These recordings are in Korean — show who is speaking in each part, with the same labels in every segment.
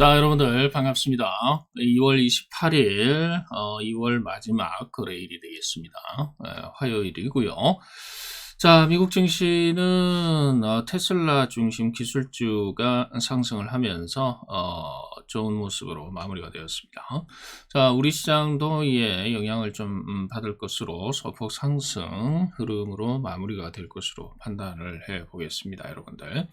Speaker 1: 자, 여러분들 반갑습니다. 2월 28일, 어, 2월 마지막 거래일이 되겠습니다. 에, 화요일이고요. 자, 미국 증시는 어, 테슬라 중심 기술주가 상승을 하면서 어, 좋은 모습으로 마무리가 되었습니다. 자, 우리 시장도 이에 영향을 좀 음, 받을 것으로 소폭 상승 흐름으로 마무리가 될 것으로 판단을 해 보겠습니다, 여러분들.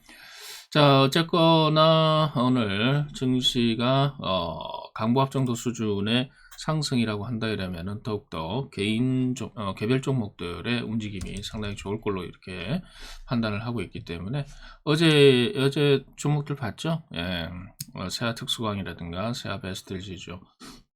Speaker 1: 자, 어쨌거나 오늘 증시가 어, 강보합 정도 수준의 상승이라고 한다 이러면은 더욱더 개인 종, 어, 개별 종목들의 움직임이 상당히 좋을 걸로 이렇게 판단을 하고 있기 때문에 어제 어제 종목들 봤죠? 예, 어, 세아 특수광이라든가 세아 베스트 지주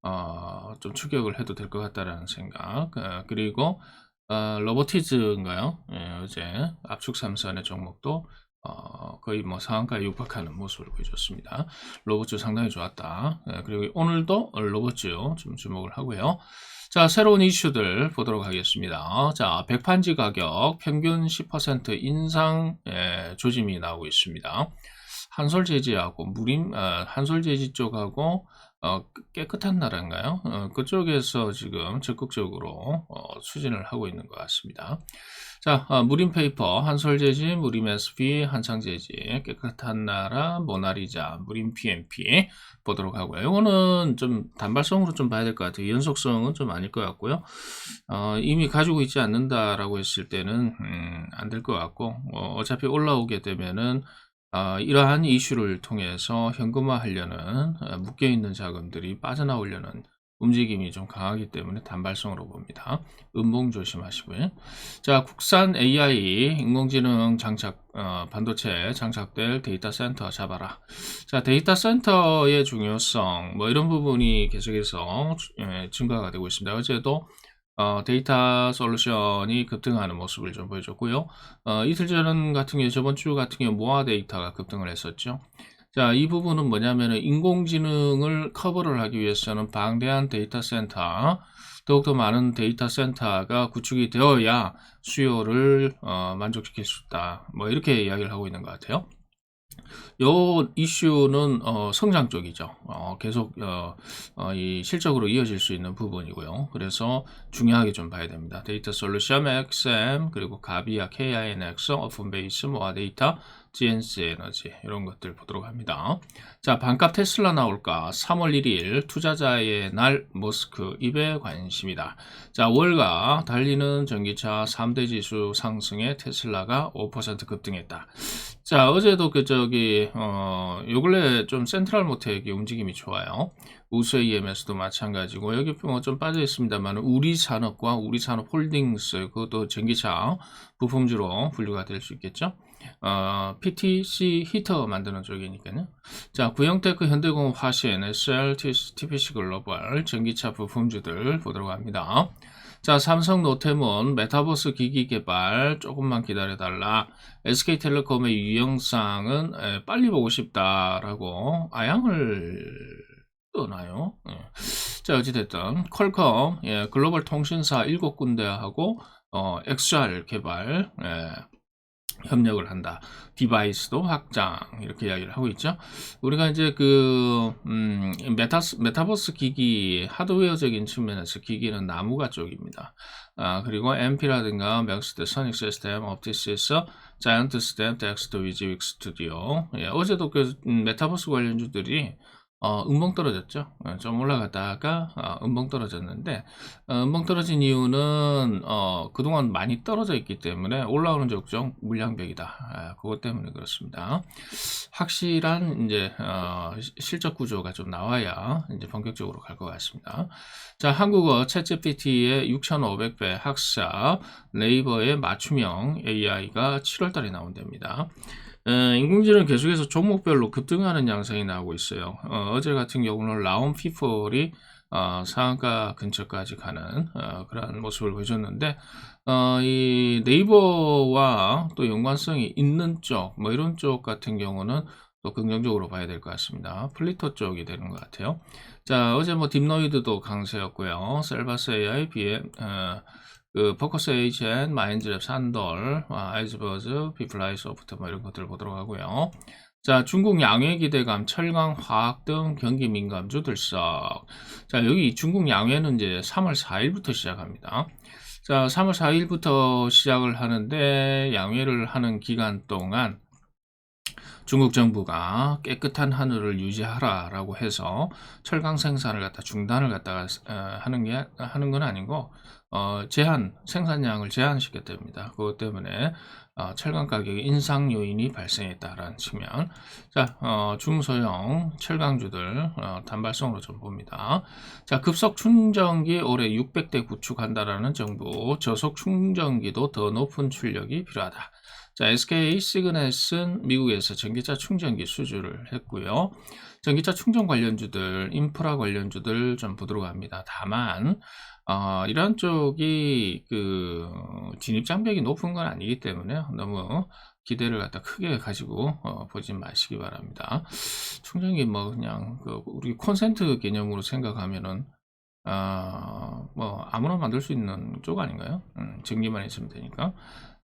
Speaker 1: 어, 좀 추격을 해도 될 것 같다라는 생각 어, 그리고 어, 로보티즈인가요? 예, 어제 압축 삼선의 종목도 어, 거의 뭐 상한가에 육박하는 모습을 보여줬습니다. 로봇주 상당히 좋았다. 예, 그리고 오늘도 로봇주 좀 주목을 하고요. 자, 새로운 이슈들 보도록 하겠습니다. 자, 백판지 가격 평균 10% 인상 예, 조짐이 나오고 있습니다. 한솔 제지하고 무림, 어, 한솔 제지 쪽하고 어, 깨끗한 나라인가요? 어, 그쪽에서 지금 적극적으로 어, 추진을 하고 있는 것 같습니다. 자, 어, 무림 페이퍼, 한솔재지, 무림 SP, 한창재지, 깨끗한 나라, 모나리자, 무림 PMP 보도록 하고요. 이거는 좀 단발성으로 좀 봐야 될 것 같아요. 연속성은 좀 아닐 것 같고요. 어, 이미 가지고 있지 않는다라고 했을 때는 음, 안될 것 같고 어, 어차피 올라오게 되면은 어, 이러한 이슈를 통해서 현금화하려는 어, 묶여있는 자금들이 빠져나오려는 움직임이 좀 강하기 때문에 단발성으로 봅니다. 음봉 조심하시고요. 자, 국산 AI 인공지능 장착 어, 반도체 장착될 데이터 센터 잡아라. 자, 데이터 센터의 중요성 뭐 이런 부분이 계속해서 예, 증가가 되고 있습니다. 어제도 어, 데이터 솔루션이 급등하는 모습을 좀 보여줬고요. 어, 이틀 전 같은 경우 저번 주 같은 경우 모아 데이터가 급등을 했었죠. 자, 이 부분은 뭐냐면은 인공지능을 커버를 하기 위해서는 방대한 데이터 센터, 더욱더 많은 데이터 센터가 구축이 되어야 수요를 어, 만족시킬 수 있다. 뭐 이렇게 이야기를 하고 있는 것 같아요. 요 이슈는 어, 성장 쪽이죠. 어, 계속 어, 어, 이 실적으로 이어질 수 있는 부분이고요. 그래서 중요하게 좀 봐야 됩니다. 데이터 솔루션 XM 그리고 가비아 KINX 오픈베이스 모아 데이터 GNC 에너지 이런 것들 보도록 합니다. 자 반값 테슬라 나올까 3월 1일 투자자의 날 머스크 입에 관심이다. 자 월가 달리는 전기차 3대 지수 상승에 테슬라가 5% 급등했다. 자 어제도 그 저기 어 요 근래 좀 센트럴 모텍이 움직임이 좋아요. 우수 AMS도 마찬가지고 여기 뭐 좀 빠져 있습니다만 우리 산업과 우리 산업 홀딩스 그것도 전기차 부품주로 분류가 될 수 있겠죠. 어, PTC 히터 만드는 쪽이니까요. 자, 구형테크, 현대공업, 화신, SL, TPC 글로벌, 전기차 부품주들 보도록 합니다. 자, 삼성 노태문, 메타버스 기기 개발, 조금만 기다려 달라. SK텔레콤의 유영상은 에, 빨리 보고 싶다라고 아양을 떠나요. 예. 자, 어찌됐든, 퀄컴, 예, 글로벌 통신사 7군데하고, 어, XR 개발, 예, 협력을 한다. 디바이스도 확장 이렇게 이야기를 하고 있죠. 우리가 이제 그 음, 메타스, 메타버스 기기 하드웨어적인 측면에서 기기는 나무가 쪽입니다. 아, 그리고 MP라든가 맥스트, 소닉 시스템, 옵티시스, 자이언트 스텝, 덱스터, 위즈윅 스튜디오. 예, 어제도 그 음, 메타버스 관련주들이 어, 음봉 떨어졌죠. 어, 좀 올라갔다가 어, 음봉 떨어졌는데 어, 음봉 떨어진 이유는 어, 그동안 많이 떨어져 있기 때문에 올라오는 적정 물량벽이다. 아, 그것 때문에 그렇습니다. 확실한 이제 어, 실적 구조가 좀 나와야 이제 본격적으로 갈 것 같습니다. 자, 한국어 챗GPT의 6,500배 학습 네이버의 맞춤형 AI가 7월달에 나온답니다. 에, 인공지능 계속해서 종목별로 급등하는 양상이 나오고 있어요. 어, 제 같은 경우는 라운 피폴이 어, 상한가 근처까지 가는 어, 그런 모습을 보여줬는데 어, 이 네이버와 또 연관성이 있는 쪽, 뭐 이런 쪽 같은 경우는 또 긍정적으로 봐야 될 것 같습니다. 플리터 쪽이 되는 것 같아요. 자, 어제 뭐 딥노이드도 강세였고요. 셀바스 AI, BM, 어, 그 포커스 HN, 마인즈랩, 산돌, 아, 아이즈버즈, 비플라이 소프트 뭐 이런 것들 보도록 하고요. 자, 중국 양회 기대감, 철강, 화학 등 경기 민감주 들썩. 자, 여기 중국 양회는 이제 3월 4일부터 시작합니다. 자, 3월 4일부터 시작을 하는데 양회를 하는 기간 동안 중국 정부가 깨끗한 하늘을 유지하라라고 해서 철강 생산을 갖다 중단을 갖다가 어, 하는 게 하는 건 아니고 어, 제한 생산량을 제한시켰답니다. 그것 때문에 어, 철강 가격의 인상 요인이 발생했다라는 측면. 자, 어, 중소형 철강주들 어, 단발성으로 좀 봅니다. 자, 급속 충전기 올해 600대 구축한다라는 정부. 저속 충전기도 더 높은 출력이 필요하다. 자, SK 시그넷은 미국에서 전기차 충전기 수주를 했고요. 전기차 충전 관련주들, 인프라 관련주들 좀 보도록 합니다. 다만 어, 이런 쪽이 그 진입 장벽이 높은 건 아니기 때문에 너무 기대를 갖다 크게 가지고 어, 보지 마시기 바랍니다. 충전기 뭐 그냥 그 우리 콘센트 개념으로 생각하면은 아, 뭐 아무나 만들 수 있는 쪽 아닌가요? 음, 전기만 있으면 되니까.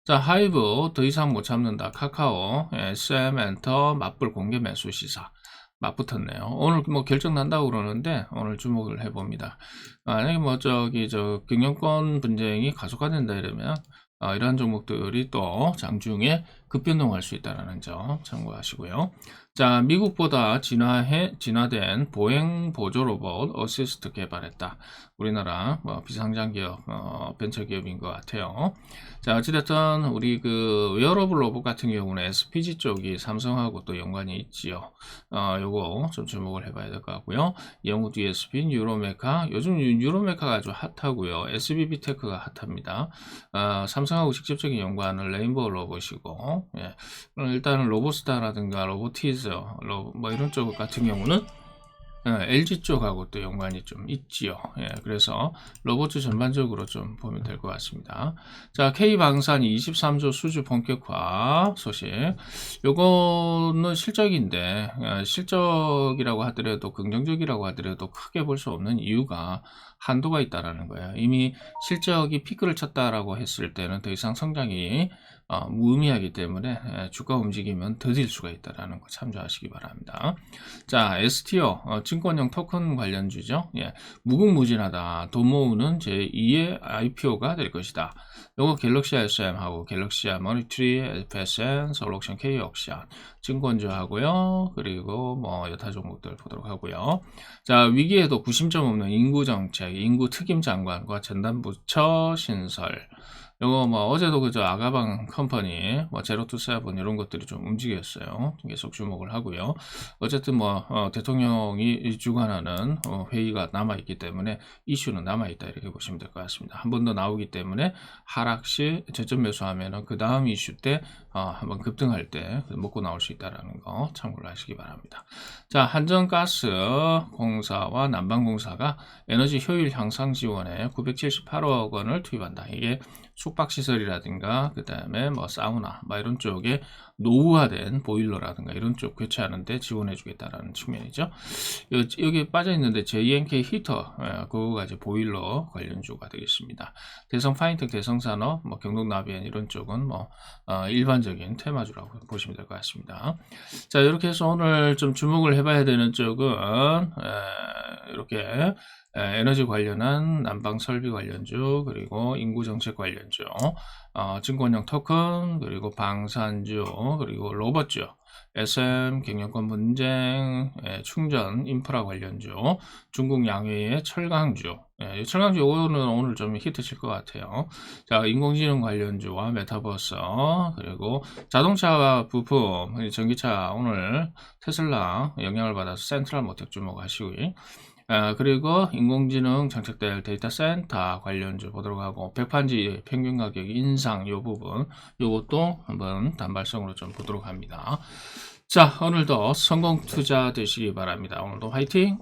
Speaker 1: 자, 하이브 더 이상 못 참는다. 카카오, SM 엔터 맞불 공개 매수 시사. 맞붙었네요. 오늘 뭐 결정 난다고 그러는데 오늘 주목을 해봅니다. 만약에 뭐 저기 저 경영권 분쟁이 가속화된다 이러면 어, 이러한 종목들이 또 장중에 급변동할 수 있다는 점 참고하시고요. 자, 미국보다 진화해, 진화된 보행 보조 로봇 어시스트 개발했다. 우리나라 뭐 비상장 기업, 어, 벤처 기업인 것 같아요. 자, 어찌됐든 우리 그 웨어러블 로봇 같은 경우는 SPG 쪽이 삼성하고 또 연관이 있지요. 어, 요거 좀 주목을 해봐야 될 것 같고요. 영우 DSP, 유로메카, 요즘 유- 유로메카가 아주 핫하고요. SBB 테크가 핫합니다. 어, 삼성하고 직접적인 연관은 레인보우 로봇이고, 예. 그럼 일단은 로보스타라든가 로보티즈, 로, 뭐 이런 쪽 같은 경우는 LG 쪽하고 또 연관이 좀 있지요. 예, 그래서 로봇 전반적으로 좀 보면 될 것 같습니다. 자, K방산이 23조 수주 본격화 소식. 요거는 실적인데, 어, 실적이라고 하더라도, 긍정적이라고 하더라도 크게 볼 수 없는 이유가 한도가 있다라는 거예요. 이미 실적이 피크를 쳤다라고 했을 때는 더 이상 성장이 어, 무의미하기 때문에 예, 주가 움직이면 더딜 수가 있다라는 거 참조하시기 바랍니다. 자, STO 어, 증권형 토큰 관련주죠. 예, 무궁무진하다. 돈 모으는 제2의 IPO가 될 것이다. 요거 갤럭시 SM하고 갤럭시아 머니트리, FSN, 솔루션 K 옥션 증권주 하고요. 그리고 뭐 여타 종목들 보도록 하고요. 자, 위기에도 구심점 없는 인구 정책, 인구 특임 장관과 전담 부처 신설. 요거 뭐 어제도 그저 아가방 컴퍼니 뭐 제로투 세븐 이런 것들이 좀 움직였어요. 계속 주목을 하고요. 어쨌든 뭐 어, 대통령이 주관하는 어, 회의가 남아 있기 때문에 이슈는 남아 있다 이렇게 보시면 될 것 같습니다. 한 번 더 나오기 때문에 하락 시 저점 매수하면은 그 다음 이슈 때 어, 한번 급등할 때 먹고 나올 수 있다라는 거 참고를 하시기 바랍니다. 자, 한전가스 공사와 남방공사가 에너지 효율 향상 지원에 978억 원을 투입한다. 이게 숙박시설이라든가 그 다음에 뭐 사우나 뭐 이런 쪽에 노후화된 보일러라든가 이런 쪽 교체하는데 지원해 주겠다라는 측면이죠. 여- 여기 빠져 있는데 JNK 히터 예, 그거가 이제 보일러 관련주가 되겠습니다. 대성 파인텍 대성산업 뭐 경동나비엔 이런 쪽은 뭐 어, 일반적인 테마주라고 보시면 될 것 같습니다. 자 이렇게 해서 오늘 좀 주목을 해봐야 되는 쪽은 에, 이렇게 에, 에너지 관련한 난방 설비 관련주 그리고 인구 정책 관련주 어, 증권형 토큰 그리고 방산주 그리고 로봇주 SM 경영권 분쟁 에, 충전 인프라 관련주 중국 양회의 철강주. 예, 이 철강주 요거는 오늘 좀 히트 칠 것 같아요. 자 인공지능 관련주와 메타버스 그리고 자동차 부품 전기차 오늘 테슬라 영향을 받아서 센트럴 모텍 주목하시고요 아, 그리고 인공지능 장착될 데이터 센터 관련주 보도록 하고 백판지 평균 가격 인상 요 부분 요것도 한번 단발성으로 좀 보도록 합니다. 자 오늘도 성공 투자 되시기 바랍니다. 오늘도 화이팅!